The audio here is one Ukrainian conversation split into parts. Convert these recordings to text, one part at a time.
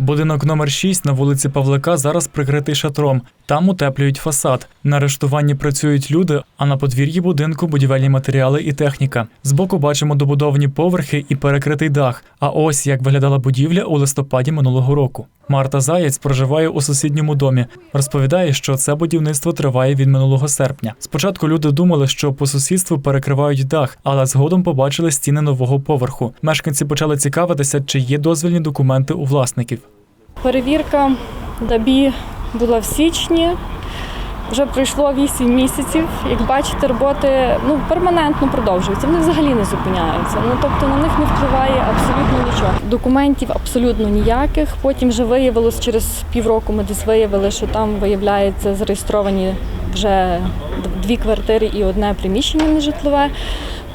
Будинок номер 6 на вулиці Павлика зараз прикритий шатром. Там утеплюють фасад. На арештуванні працюють люди, а на подвір'ї будинку будівельні матеріали і техніка. Збоку бачимо добудовані поверхи і перекритий дах. А ось як виглядала будівля у листопаді минулого року. Марта Заєць проживає у сусідньому домі. Розповідає, що це будівництво триває від минулого серпня. Спочатку люди думали, що по сусідству перекривають дах, але згодом побачили стіни нового поверху. Мешканці почали цікавитися, чи є дозвільні документи у власників. Перевірка ДАБІ була в січні. Вже пройшло 8 місяців. Як бачите, роботи ну, перманентно продовжуються. Вони взагалі не зупиняються. Ну тобто на них не впливає абсолютно нічого. Документів абсолютно ніяких. Потім вже виявилось через півроку. Ми десь виявили, що там виявляється зареєстровані вже дві квартири і одне приміщення нежитлове.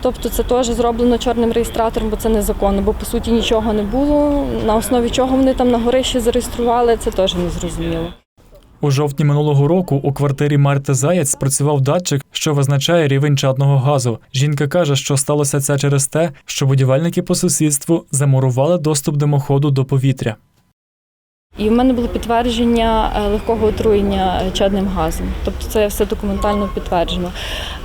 Тобто це теж зроблено чорним реєстратором, бо це незаконно, бо по суті нічого не було. На основі чого вони там на горищі зареєстрували, це теж не зрозуміло. У жовтні минулого року у квартирі Марти Заєць спрацював датчик, що визначає рівень чадного газу. Жінка каже, що сталося це через те, що будівельники по сусідству замурували доступ димоходу до повітря. І в мене було підтвердження е, легкого отруєння е, чадним газом. Тобто це все документально підтверджено.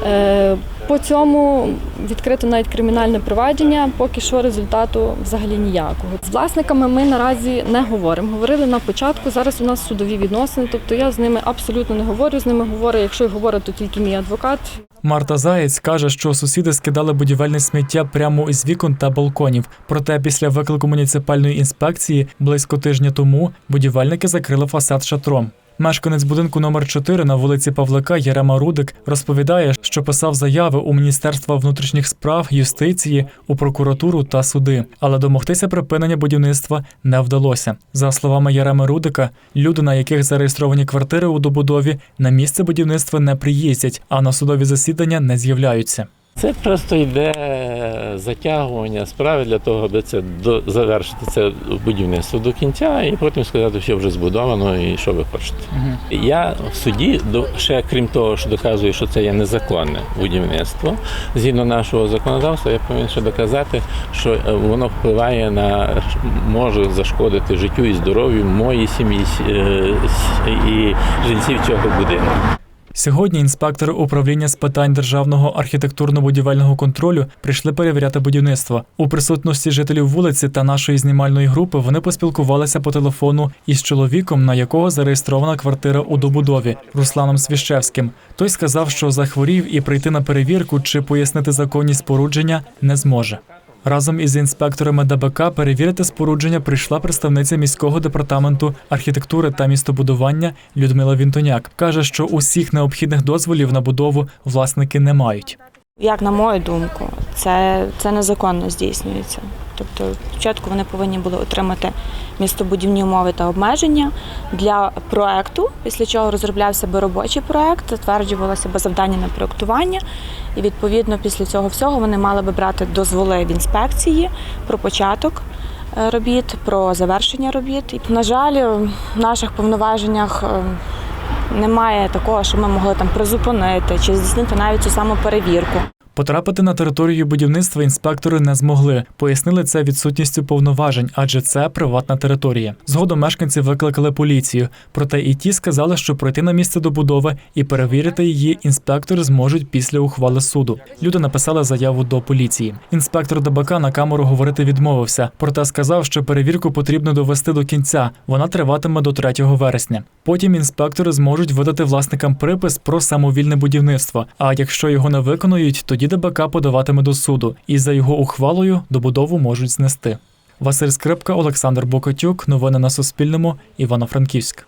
Е, По цьому відкрито навіть кримінальне провадження, поки що результату взагалі ніякого. З власниками ми наразі не говоримо. Говорили на початку. Зараз у нас судові відносини, тобто я з ними абсолютно не говорю. З ними говорю, якщо й говорю, то тільки мій адвокат. Марта Заєць каже, що сусіди скидали будівельне сміття прямо із вікон та балконів. Проте після виклику муніципальної інспекції близько тижня тому будівельники закрили фасад шатром. Мешканець будинку номер 4 на вулиці Павлика Ярема Рудик розповідає, що писав заяви у Міністерства внутрішніх справ, юстиції, у прокуратуру та суди, але домогтися припинення будівництва не вдалося. За словами Яреми Рудика, люди, на яких зареєстровані квартири у добудові, на місце будівництва не приїздять, а на судові засідання не з'являються. Це просто йде затягування справи для того, аби це до, завершити це будівництво до кінця і потім сказати, що вже збудовано і що ви хочете. Я в суді до- ще крім того, що доказую, що це є незаконне будівництво. Згідно нашого законодавства, я повинен ще доказати, що е, воно впливає на може зашкодити життю і здоров'ю моїй сім'ї е, і жильців цього будинку. Сьогодні інспектори управління з питань державного архітектурно-будівельного контролю прийшли перевіряти будівництво. У присутності жителів вулиці та нашої знімальної групи вони поспілкувалися по телефону із чоловіком, на якого зареєстрована квартира у добудові Русланом Свіщевським. Той сказав, що захворів і прийти на перевірку чи пояснити законність спорудження не зможе. Разом із інспекторами ДБК перевірити спорудження прийшла представниця міського департаменту архітектури та містобудування Людмила Вінтоняк. каже, що усіх необхідних дозволів на будову власники не мають. Як на мою думку, це, це незаконно здійснюється. Тобто, спочатку вони повинні були отримати містобудівні умови та обмеження для проекту, після чого розроблявся би робочий проект, затверджувалося би завдання на проектування, і відповідно після цього всього вони мали би брати дозволи в інспекції про початок е, робіт, про завершення робіт. І, на жаль, в наших повноваженнях. Немає такого, що ми могли там призупинити чи здійснити навіть цю саму перевірку. Потрапити на територію будівництва інспектори не змогли. Пояснили це відсутністю повноважень, адже це приватна територія. Згодом мешканці викликали поліцію. Проте і ті сказали, що пройти на місце добудови і перевірити її інспектори зможуть після ухвали суду. Люди написали заяву до поліції. Інспектор ДБК на камеру говорити відмовився, проте сказав, що перевірку потрібно довести до кінця. Вона триватиме до 3 вересня. Потім інспектори зможуть видати власникам припис про самовільне будівництво. А якщо його не виконують, тоді ДБК подаватиме до суду, і за його ухвалою добудову можуть знести. Василь Скрипка, Олександр Бокотюк. Новини на Суспільному. Івано-Франківськ.